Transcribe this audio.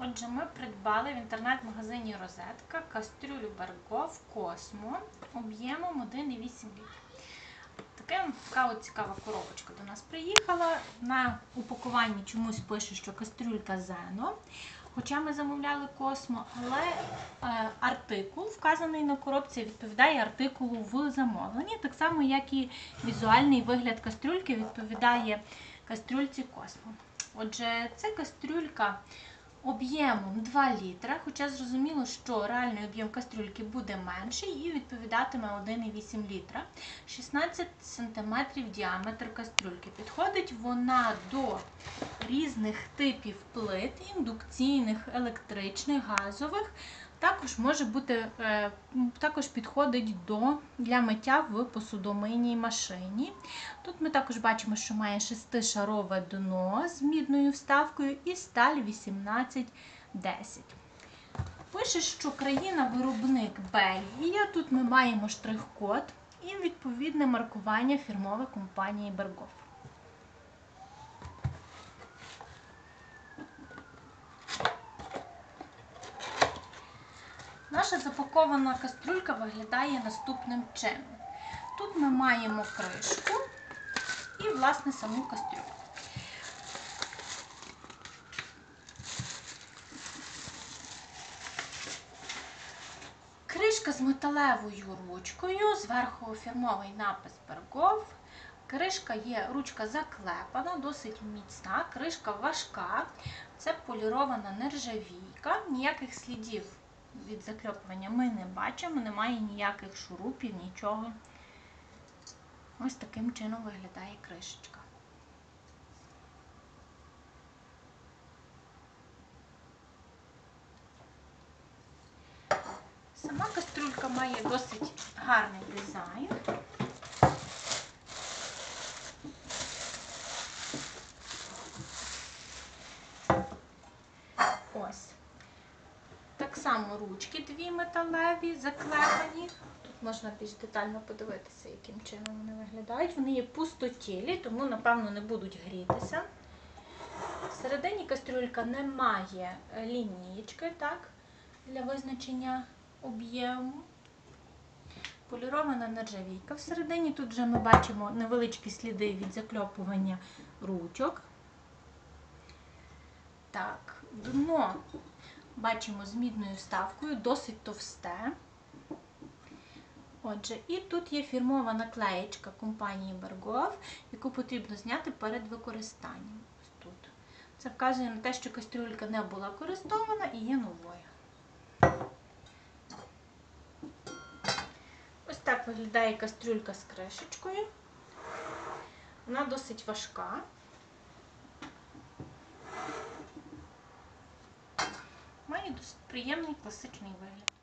Отже, ми придбали в інтернет-магазині Розетка кастрюлю Бергов Космо об'ємом 1,8 літрів. Така, цікава коробочка до нас приїхала. На упакуванні чомусь пише, що кастрюлька Зено. Хоча ми замовляли Космо, але е, артикул, вказаний на коробці, відповідає артикулу в замовленні, так само, як і візуальний вигляд кастрюльки відповідає кастрюльці Космо. Отже, це кастрюлька об'ємом 2 літра, хоча зрозуміло, що реальний об'єм кастрюльки буде менший і відповідатиме 1,8 літра. 16 см діаметр кастрюльки. Підходить вона до різних типів плит, індукційних, електричних, газових. Також може бути, е, також підходить до, для миття в посудомийній машині. Тут ми також бачимо, що має шестишарове дно з мідною вставкою і сталь 1810. Пише, що країна-виробник Бельгія. Тут ми маємо штрих-код і відповідне маркування фірмове компанії Бергов. Запакована кастрюлька виглядає наступним чином. Тут ми маємо кришку і, власне, саму кастрюльку. Кришка з металевою ручкою, зверху фірмовий напис Бергов. Кришка є, ручка заклепана, досить міцна, кришка важка, це полірована нержавійка, ніяких слідів від закльопування ми не бачимо, немає ніяких шурупів, нічого. Ось таким чином виглядає кришечка. Сама каструлька має досить гарний дизайн. Ось. Так само ручки дві металеві, заклепані. Тут можна більш детально подивитися, яким чином вони виглядають. Вони є пустотілі, тому, напевно, не будуть грітися. Всередині кастрюлька не має лінієчки так, для визначення об'єму. Полірована нержавійка. Всередині тут вже ми бачимо невеличкі сліди від закльопування ручок. Так, дно бачимо з мідною вставкою, досить товсте. Отже, і тут є фірмова наклеєчка компанії Бергов, яку потрібно зняти перед використанням. Ось тут. Це вказує на те, що кастрюлька не була користована і є новою. Ось так виглядає кастрюлька з кришечкою. Вона досить важка. Має досить приємний класичний вигляд.